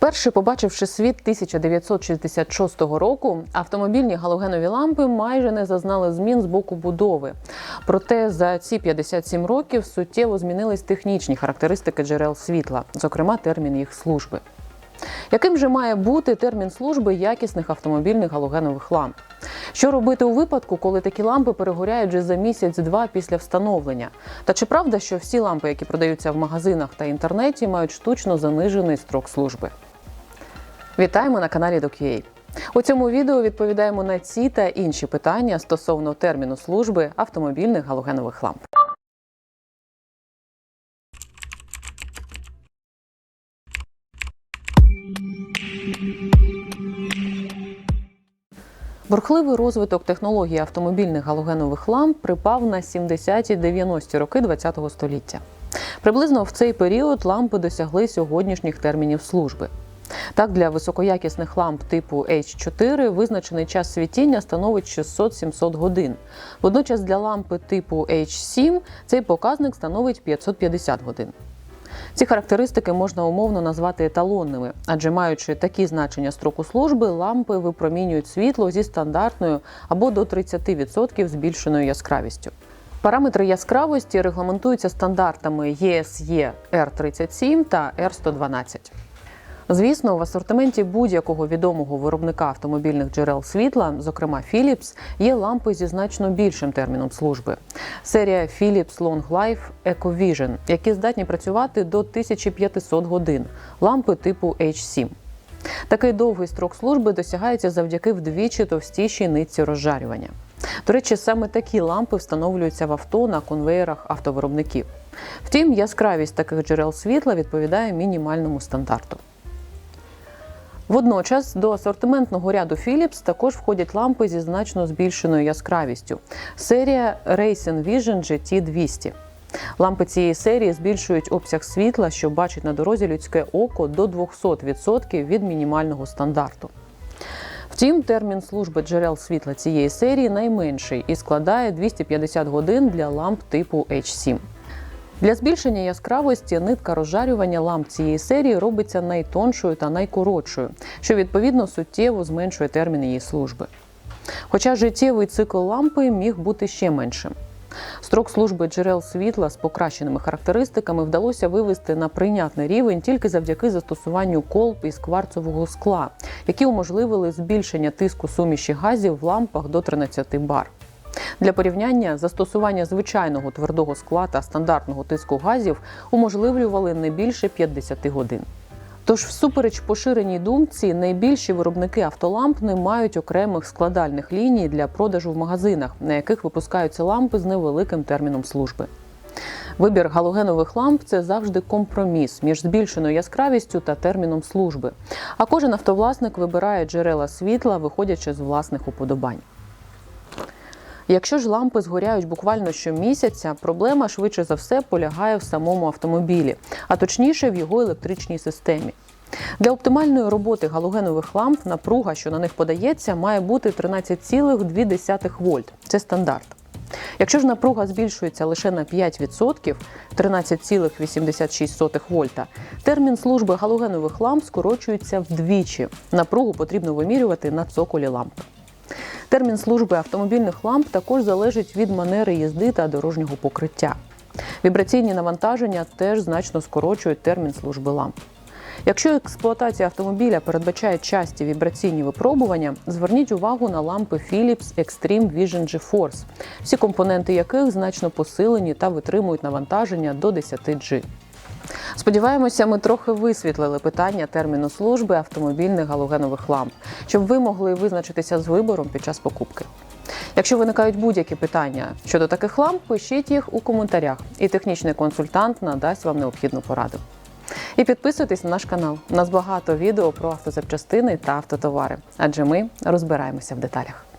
Вперше побачивши світ 1966 року, автомобільні галогенові лампи майже не зазнали змін з боку будови. Проте за ці 57 років суттєво змінились технічні характеристики джерел світла, зокрема термін їх служби. Яким же має бути термін служби якісних автомобільних галогенових ламп? Що робити у випадку, коли такі лампи перегоряють вже за місяць-два після встановлення? Та чи правда, що всі лампи, які продаються в магазинах та інтернеті, мають штучно занижений строк служби? Вітаємо на каналі DocUA. У цьому відео відповідаємо на ці та інші питання стосовно терміну служби автомобільних галогенових ламп. Бурхливий розвиток технології автомобільних галогенових ламп припав на 70-90-ті роки ХХ століття. Приблизно в цей період лампи досягли сьогоднішніх термінів служби. Так, для високоякісних ламп типу H4 визначений час світіння становить 600-700 годин. Водночас для лампи типу H7 цей показник становить 550 годин. Ці характеристики можна умовно назвати еталонними, адже маючи такі значення строку служби, лампи випромінюють світло зі стандартною або до 30% збільшеною яскравістю. Параметри яскравості регламентуються стандартами ESE R37 та R112. Звісно, в асортименті будь-якого відомого виробника автомобільних джерел світла, зокрема Philips, є лампи зі значно більшим терміном служби. Серія Philips Long Life EcoVision, які здатні працювати до 1500 годин, лампи типу H7. Такий довгий строк служби досягається завдяки вдвічі товстішій нитці розжарювання. До речі, саме такі лампи встановлюються в авто на конвеєрах автовиробників. Втім, яскравість таких джерел світла відповідає мінімальному стандарту. Водночас до асортиментного ряду Philips також входять лампи зі значно збільшеною яскравістю. Серія Racing Vision GT200. Лампи цієї серії збільшують обсяг світла, що бачить на дорозі людське око до 200% від мінімального стандарту. Втім, термін служби джерел світла цієї серії найменший і складає 250 годин для ламп типу H7. Для збільшення яскравості нитка розжарювання ламп цієї серії робиться найтоншою та найкоротшою, що відповідно суттєво зменшує термін її служби. Хоча життєвий цикл лампи міг бути ще меншим. Строк служби джерел світла з покращеними характеристиками вдалося вивести на прийнятний рівень тільки завдяки застосуванню колб із кварцового скла, які уможливили збільшення тиску суміші газів в лампах до 13 бар. Для порівняння застосування звичайного твердого скла та стандартного тиску газів уможливлювали не більше 50 годин. Тож, всупереч поширеній думці, найбільші виробники автоламп не мають окремих складальних ліній для продажу в магазинах, на яких випускаються лампи з невеликим терміном служби. Вибір галогенових ламп це завжди компроміс між збільшеною яскравістю та терміном служби. А кожен автовласник вибирає джерела світла, виходячи з власних уподобань. Якщо ж лампи згоряють буквально щомісяця, проблема швидше за все полягає в самому автомобілі, а точніше в його електричній системі. Для оптимальної роботи галогенових ламп напруга, що на них подається, має бути 13,2 вольт. Це стандарт. Якщо ж напруга збільшується лише на 5%, 13,86 вольта, термін служби галогенових ламп скорочується вдвічі. Напругу потрібно вимірювати на цоколі лампи. Термін служби автомобільних ламп також залежить від манери їзди та дорожнього покриття. Вібраційні навантаження теж значно скорочують термін служби ламп. Якщо експлуатація автомобіля передбачає часті вібраційні випробування, зверніть увагу на лампи Philips Extreme Vision GeForce, всі компоненти яких значно посилені та витримують навантаження до 10 G. Сподіваємося, ми трохи висвітлили питання терміну служби автомобільних галогенових ламп, щоб ви могли визначитися з вибором під час покупки. Якщо виникають будь-які питання щодо таких ламп, пишіть їх у коментарях, і технічний консультант надасть вам необхідну пораду. І підписуйтесь на наш канал. У нас багато відео про автозапчастини та автотовари, адже ми розбираємося в деталях.